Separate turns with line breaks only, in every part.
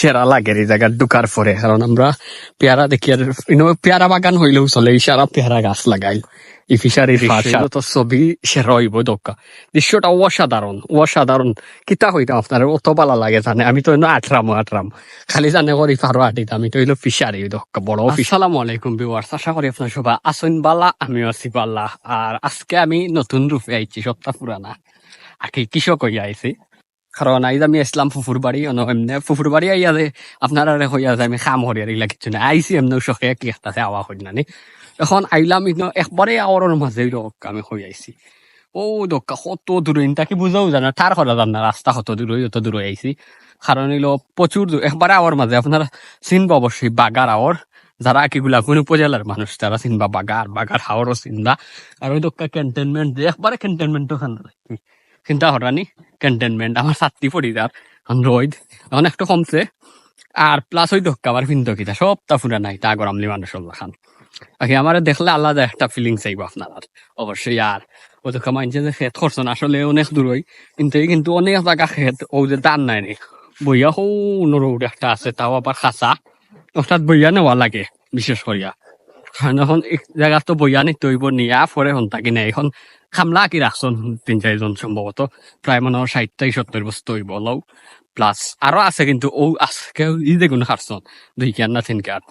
সেরা লাগে এই জায়গায় ঢুকার পরে কারণ আমরা পেয়ারা দেখি আর পেয়ারা বাগান হইলেও চলে এই সারা পেয়ারা গাছ লাগাই। এই ফিশারির তো ছবি সেরা হইব দক্কা। দৃশ্যটা অসাধারণ অসাধারণ কিতা হইতাম আপনার অত ভালো লাগে জানে। আমি তো আটরাম আটরাম খালি জানে করি পারো আটিত আমি তো হইল ফিশারি দক্কা বড় আসসালামু আলাইকুম বিওয়ার্স আশা করি আপনার সবাই আসুন বালা আমিও আছি বাল্লা আর আজকে আমি নতুন রূপে আইছি সপ্তাহ পুরানা আর কি কৃষক হইয়া আইছি কারণ আইজ আমি আসলাম ফুফুর বাড়ি এমনি ফুফুর বাড়ি আইয়া যে আপনারা হইয়া যে আমি খাম হরিয়ার এগুলা কিছু না আইসি এমনি শখে কি একটা আওয়া হই নানি এখন আইলাম ইনো একবারে আওয়ার মাঝে আমি হই আইছি ও দক্কা কত দূরে তাকে বুঝাও জানা ঠার করা জান না রাস্তা কত দূর অত দূর আইছি কারণ এলো প্রচুর একবারে আওয়ার মাঝে আপনারা চিনবা অবশ্যই বাগার আওয়ার যারা কি গুলাগুন উপজেলার মানুষ তারা চিনবা বাগার বাগার হাওরও চিনবা আর ওই দক্কা ক্যান্টনমেন্ট একবারে ক্যান্টনমেন্টও খান চিন্তা হরানি ক্যান্টনমেন্ট আমার সাতটি পড়ি যার রোদ এখন একটু কমছে আর প্লাস ওই দক্কা আবার ফিন্দো কিতা সবটা ফুরা নাই, তা গরমলি মানুষ খান। বাকি আমার দেখলে আলাদা একটা ফিলিং চাইব আপনার অবশ্যই আর ও দক্কা মানছে যে খেত করছেন আসলে অনেক দূর হই কিন্তু কিন্তু অনেক জায়গা খেত, ও যে দান নাই নি। বইয়া হৌ রোড একটা আছে, তাও আবার খাসা অর্থাৎ বইয়া নেওয়া লাগে, বিশেষ করিয়া এখন এক জায়গা তো বইয়া নিতে হইব নিয়া পরে হন তাকি নাই এখন খামলা কি রাখছন তিন চারজন সম্ভবত প্রায় মনে হয় ষাট থেকে সত্তর বস্তু হইব লও প্লাস আরও আছে কিন্তু ও আজকে ই দেখুন খারছন দুই কেয়ার না তিন কেয়ার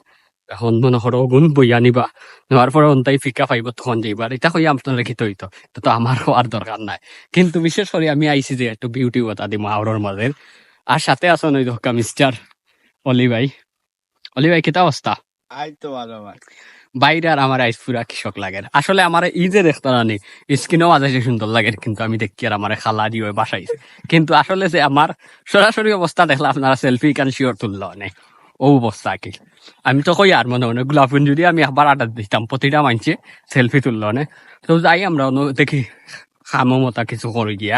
এখন মনে গুণ বইয়া নিবা নেওয়ার পরে অন্তাই ফিকা পাইব তখন যাইবার এটা কই আপনার লিখিত হইতো তো আমার হওয়ার দরকার নাই। কিন্তু বিশেষ করে আমি আইছি যে একটু বিউটি কথা দিম আওরর মাঝে আর সাথে আসন ওই ধক্কা মিস্টার অলি ভাই। অলি ভাই কিতা অবস্থা বাইরে আর আমার আইস পুরা কৃষক লাগে আসলে আমার যে দেখতে রানি স্কিনও আজ সুন্দর লাগে কিন্তু আমি দেখি আর আমার খালা দিয়ে বাসাইছে কিন্তু আসলে যে আমার সরাসরি অবস্থা দেখলে আপনারা সেলফি কান শিওর তুললো অনেক ও অবস্থা কি? আমি তো কই আর মনে হয় গোলাপিন যদি আমি একবার আড্ডা দিতাম, প্রতিটা মানছে সেলফি তুললো নে। তো যাই আমরা দেখি, খামো মতা কিছু করে গিয়া।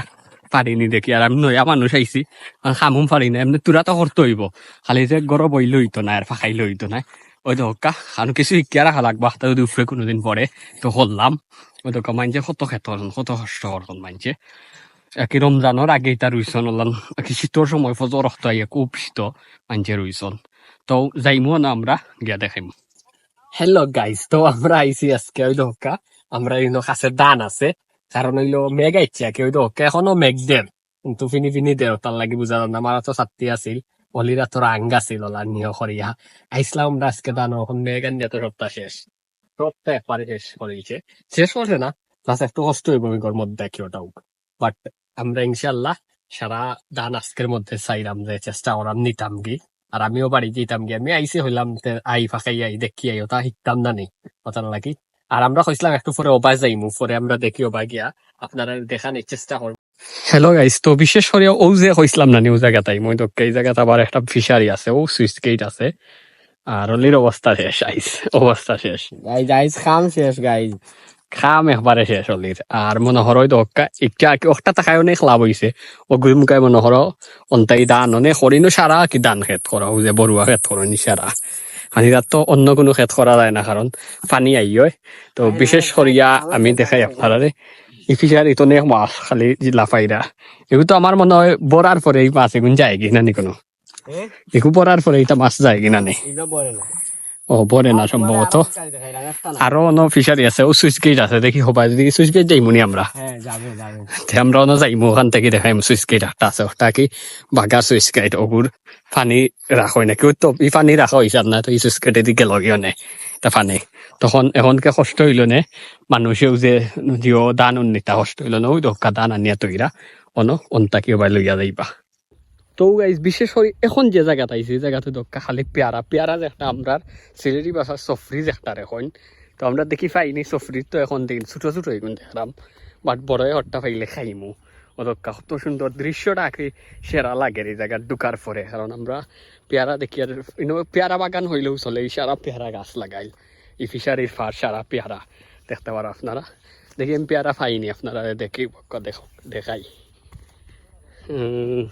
পারিনি দেখি আর আমি নয়া মানুষ আইছি। খামুম পারি না এমনি তোরা তো করতে হইব খালি যে গরম বইলে হইতো না, আর ফাঁকাইলে হইতো না। ওই তো আমি কিছু শিক্ষা রাখা লাগবা তা যদি উফরে কোনোদিন পরে তো করলাম ওই তো মানছে কত ক্ষেত কত কষ্ট করন মানছে কি রমজানোর আগে এটা রুইছন ওলান কি শীতর সময় ফজর রক্ত আইয়া খুব শীত মানছে রুইছন তো যাইমো না আমরা গিয়া দেখাইম। হ্যালো গাইস তো আমরা আইছি আজকে ওই দোকা আমরা এই কাছে দান আছে কারণ হইল মেঘ আইছে কি ওই দোকা এখনও মেঘ দেন কিন্তু ফিনি ফিনি দেও লাগি বুঝা না আমার তো ছাত্রী আছিল। অলিরা তোর আঙ্গা ছিল নিয় করিয়া আইসলাম আজকে দানো মেগান দিয়ে তো সপ্তাহ শেষ সপ্তাহ একবারে শেষ করেছে শেষ করছে না প্লাস একটু কষ্ট হইব মেঘর মধ্যে কি ওটাও বাট আমরা ইনশাল্লাহ সারা দান আজকের মধ্যে চাইলাম যে চেষ্টা করাম নিতাম গি আর আমিও বাড়ি যেতাম গিয়ে আমি আইসি হইলাম আই ফাঁকাই আই দেখি আই ওটা শিখতাম না নেই কথা লাগি আর আমরা কইছিলাম একটু পরে ওবা যাইমু পরে আমরা দেখি ওবা গিয়া আপনারা দেখানোর চেষ্টা করব হ্যালো গাইস তো বিশেষ করে ও যে কইছিলাম না নিউ জায়গাটাই মই তো এই জায়গাটা আবার একটা ফিশারি আছে ও সুইচ গেট আছে। আর অলির অবস্থা শেষ আইস অবস্থা শেষ।
গাইজ আইজ খাম শেষ গাইজ
খাম একবারে শেষ অলির। আর মনে হর তো অক্কা একটা অক্টা টাকায় অনেক লাভ হইছে। ও গুমকাই মনে হর অন্তাই দান অনেক হরিনো সারা কি দান খেত করা ও যে বড়ুয়া খেত করনি সারা হানি রাত তো অন্য কোনো খেত করা যায় না কারণ পানি আই হয় তো বিশেষ করিয়া আমি দেখাই আপনারা এই ফিশারি তো অনেক মাছ খালি লাফাইরা এগুলো তো আমার মনে হয় বড়ার পরে এই মাছ এগুন যায় কিনা নি কোনো। এগু বড়ার পরে এটা মাছ যায় কিনা নি।
ইনো না।
ও বরে না সম্ভবত। আরও অন্য ফিশারি আছে ও সুইচ গেট আছে দেখি হবাই যদি সুইচ গেট যাইমুনি আমরা।
হ্যাঁ
আমরা অন্য যাইমু ওখান থেকে দেখাইম সুইচ গেট একটা আছে ওটা কি বাগা সুইচ গেট ওগুর পানি রাখা হয় না কেউ তো ই পানি রাখা হয়েছে না তো এই সুইচ গেটে দিকে লগিও নে। তা পানি তখন এখনকে কষ্ট হইল নে, মানুষেও যে জিও দান উন্নিতা কষ্ট হইল না, ওই দক্কা দান আনিয়া তৈরা অন অন্তা কি হবাই লইয়া যাইবা। তো গাইজ বিশেষ করে এখন যে জায়গাটা আইছি জায়গাতে দক্কা খালি পেয়ারা পেয়ারা যে একটা আমরা সিলেটি বাসার সফরিজ একটা এখন। তো আমরা দেখি পাইনি সফরির তো এখন দিন, ছোট ছোট এগুন দেখলাম বাট বড় হট্টা পাইলে খাইমু। অদক্কা। কত সুন্দর দৃশ্যটা কি সেরা লাগে এই জায়গার ঢুকার পরে। কারণ আমরা পেয়ারা দেখি আর পেয়ারা বাগান হইলেও চলে এই সারা পেয়ারা গাছ লাগাই। এই ফিশারির ফার সারা পেয়ারা। দেখতে পারো আপনারা? দেখি আমি পেয়ারা পাইনি আপনারা দেখি দেখো দেখাই। উম,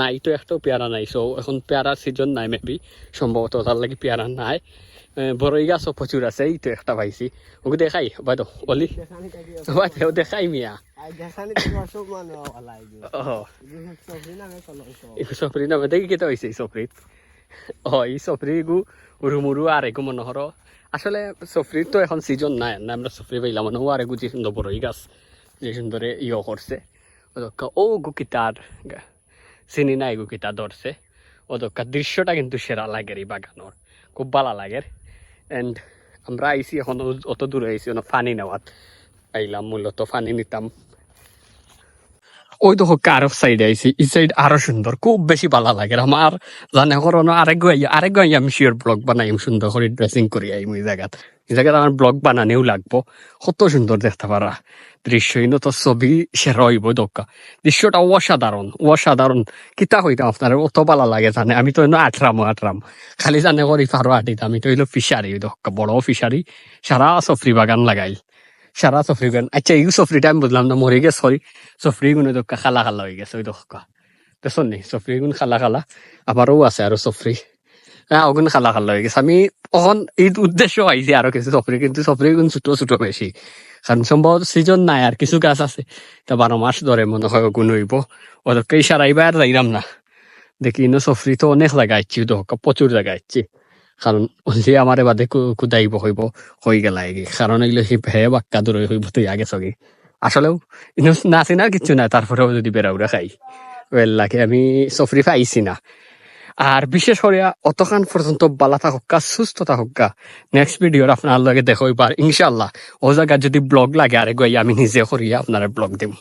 নাই তো একটাও পেয়ারা নাই। সো এখন পেয়ারা সিজন নাই মেবি সম্ভবত তার লাগে পেয়ারা নাই। বড়ই গাছও প্রচুর আছে এই তো একটা পাইছি। ওকে দেখাই বাইদ অলি। বাইদেও দেখাই মিয়া। সফরি নামে দেখি কেটে হয়েছে এই সফরিত ও এই সফরি গু উরুমুরু আর এগু মনোহর আসলে সফরির তো এখন সিজন নাই না আমরা সফরি পাইলাম মনে আর এগু যে সুন্দর বড়ই গাছ যে সুন্দরে ইয়ে করছে ও গু কিতার চিনি নাই গু কিতা ধরছে ওদক্কা দৃশ্যটা কিন্তু সেরা লাগে এই বাগানোর খুব ভালো লাগে। এন্ড আমরা আইসি এখন, অত দূরে আইসি ওনা ফানি নেওয়াত। আইলাম, মূলত ফানি নিতাম। ওই তো আরব সাইডে আইসি এই সাইড আরও সুন্দর খুব বেশি ভালো লাগে আমার জানে করোনা আরেক আরেক আমি শিওর ব্লগ বানাইম সুন্দর করে ড্রেসিং করি আইম ওই জায়গাত এই জায়গাত আমার ব্লগ বানানেও লাগবো। কত সুন্দর দেখতে পারা দৃশ্য ইনো তো ছবি সে রইব দক্কা দৃশ্যটা অসাধারণ অসাধারণ কিতা হইতাম আপনার অত ভালো লাগে জানে। আমি তো আটরাম আটরাম খালি জানে করি পারো আটিত আমি তো হইল ফিশারি দক্কা বড় ফিশারি সারা সফরি বাগান লাগাইল। সারা সফরি বাগান। আচ্ছা এই সফরিটা আমি বুঝলাম না মরে গেছে সরি সফরি গুনে দক্কা খালা খালা হয়ে গেছে, ওই দক্কা দেখুন নি সফরি গুণ খালা খালা। আমারও আছে আরও সফরি হ্যাঁ খালা আমি উদ্দেশ্য আইছি কিছু কিন্তু ছোট ছোট সম্ভবত নাই আর কিছু গাছ আছে। তা বারো মাস ধরে মনে হয় না। দেখি ইনো তো অনেক লাগাইছি দোকা প্রচুর লাগাইছি কারণ যে আমার বাদে কুদাইব হইব হয়ে গেল কারণ এগুলো হে বাক্কা দূরে হইব তুই আগে সগি আসলেও নাচি না কিছু না তারপরেও যদি বেড়াউরা খাই। ওয়েল লাগে আমি সফরি পাইছি না। আর বিশেষ করে অতখান পর্যন্ত বালা থাকা সুস্থ থাকা নেক্সট ভিডিওর আপনার লগে দেখো এবার ইনশাল্লাহ ও জায়গা যদি ব্লগ লাগে, আরে গই আমি নিজে করিয়া আপনারা ব্লগ দেব।